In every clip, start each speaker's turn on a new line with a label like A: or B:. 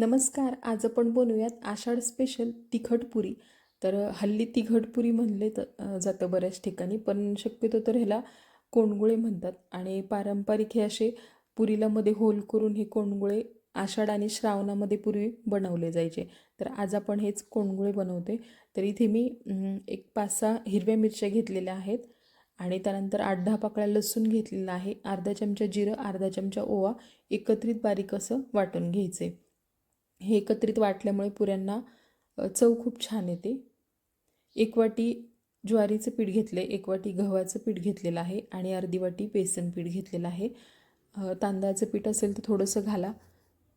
A: नमस्कार आज आपण बनवूयात आषाढ स्पेशल तिखट पुरी. तर हल्ली तिखटपुरी म्हणले तर जातं बऱ्याच ठिकाणी पण शक्यतो तर ह्याला कोंडगुळे म्हणतात. आणि पारंपरिक हे असे पुरीला मध्ये होल करून हे कोंडगुळे आषाढ आणि श्रावणामध्ये पूर्वी बनवले जायचे. तर आज आपण हेच कोंडगुळे बनवते तर इथे मी एक पाच सहा हिरव्या मिरच्या घेतलेल्या आहेत. आणि त्यानंतर आठ दहा पाकळ्या लसूण घेतलेला आहे. अर्धा चमचा जिरं अर्धा चमचा ओवा एकत्रित बारीक असं वाटून घ्यायचं आहे हे एकत्रित वाटल्यामुळे पुऱ्यांना चव खूप छान येते. एक वाटी ज्वारीचं पीठ घेतलं आहे एक वाटी गव्हाचं पीठ घेतलेलं आहे आणि अर्धी वाटी बेसन पीठ घेतलेलं आहे. तांदळाचं पीठ असेल तर थोडंसं घाला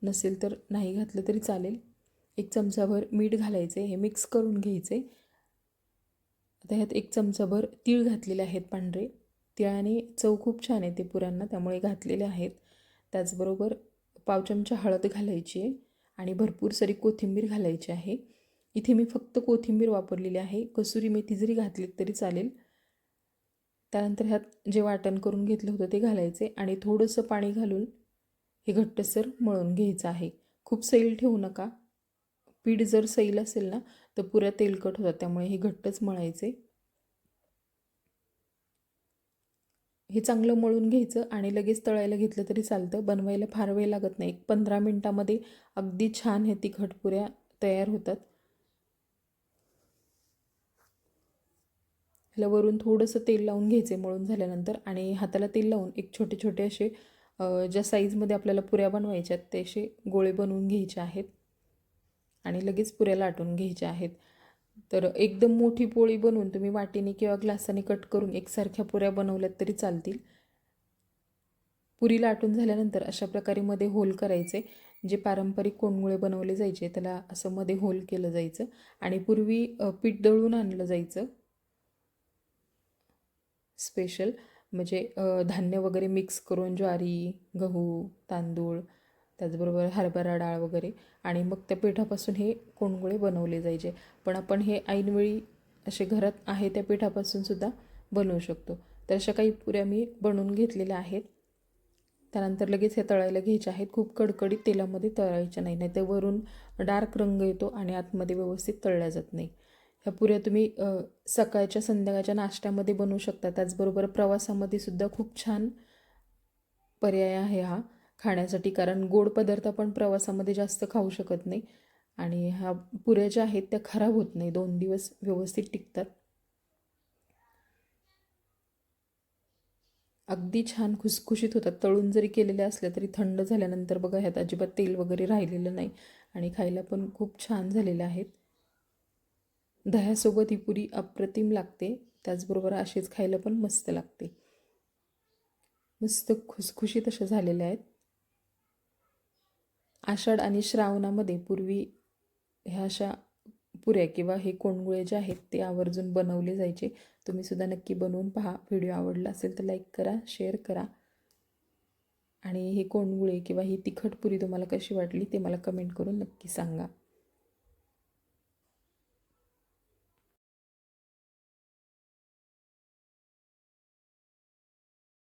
A: नसेल तर नाही घातलं तरी चालेल. एक चमचाभर मीठ घालायचे हे मिक्स करून घ्यायचे आता ह्यात एक चमचाभर तीळ घातलेले आहेत पांढरे. तिळाने चव खूप छान येते पुरांना त्यामुळे घातलेले आहेत. त्याचबरोबर पाव चमचा हळद घालायची आहे. आणि भरपूर सारी कोथिंबीर घालायची आहे. इथे मी फक्त कोथिंबीर वापरलेली आहे. कसुरी मेथी जरी घातली तरी चालेल. त्यानंतर ह्यात जे वाटण करून घेतलं होतं ते घालायचे आणि थोडंसं पाणी घालून हे घट्टसर मळून घ्यायचं आहे. खूप सैल ठेवू नका. पीठ जर सैल असेल ना तर पुऱ्या तेलकट होतात त्यामुळे हे घट्टच मळायचे. हे चांगलं मळून घ्यायचं आणि लगेच तळायला घेतलं तरी चालतं. बनवायला फार वेळ लागत नाही. एक पंधरा मिनटामध्ये अगदी छान हे तिखटपुऱ्या तयार होतात. ह्याला वरून थोडंसं तेल लावून घ्यायचे मळून झाल्यानंतर आणि हाताला तेल लावून एक छोटे छोटे असे ज्या साईजमध्ये आपल्याला पुऱ्या बनवायच्या आहेत ते असे गोळे बनवून घ्यायचे आहेत आणि लगेच पुऱ्या लाटून घ्यायच्या आहेत. तर एकदम मोठी पोळी बनवून तुम्ही वाटीने किंवा ग्लासाने कट करून एकसारख्या पुऱ्या बनवल्यात तरी चालतील. पुरी लाटून झाल्यानंतर अशा प्रकारे मध्ये होल करायचे. जे पारंपरिक कोंडमुळे बनवले जायचे त्याला असं मध्ये होल केलं जायचं आणि पूर्वी पीठ दळून आणलं जायचं. स्पेशल म्हणजे धान्य वगैरे मिक्स करून ज्वारी गहू तांदूळ त्याचबरोबर हरभरा डाळ वगैरे आणि मग त्या पिठापासून हे कोणगुळे बनवले जायचे. पण आपण हे ऐनवेळी असे घरात आहे त्या पिठापासून सुद्धा बनवू शकतो. तर अशा काही पुऱ्या मी बनवून घेतलेल्या आहेत. त्यानंतर लगेच हे तळायला घ्यायचे आहेत. खूप कडकडीत तेलामध्ये तळायच्या नाही नाही तर वरून डार्क रंग येतो आणि आतमध्ये व्यवस्थित तळल्या जात नाही. ह्या पुऱ्या तुम्ही सकाळच्या संध्याकाळच्या नाश्त्यामध्ये बनवू शकता. त्याचबरोबर प्रवासामध्ये सुद्धा खूप छान पर्याय आहे हा. खाण्यासाठी कारण गोड पदार्थ आपण प्रवासामध्ये जास्त खाऊ शकत नाही. आणि ह्या पुऱ्या ज्या आहेत त्या खराब होत नाही. दोन दिवस व्यवस्थित टिकतात. अगदी छान खुसखुशीत होतात. तळून जरी केलेल्या असल्या तरी थंड झाल्यानंतर बघा ह्यात अजिबात तेल वगैरे राहिलेलं नाही. आणि खायला पण खूप छान झालेलं आहेत. दह्यासोबत ही पुरी अप्रतिम लागते. त्याचबरोबर अशीच खायला पण मस्त लागते. मस्त खुसखुशीत अशा झालेल्या आहेत. आषाढ आणि श्रावणामध्ये पूर्वी ह्या अशा पुऱ्या किंवा हे कोंडगुळे जे आहेत ते आवर्जून बनवले जायचे. तुम्ही सुद्धा नक्की बनवून पहा. व्हिडिओ आवडला असेल तर लाईक करा शेअर करा. आणि हे कोंडगुळे किंवा ही तिखट पुरी तुम्हाला कशी वाटली ते मला कमेंट करून नक्की सांगा.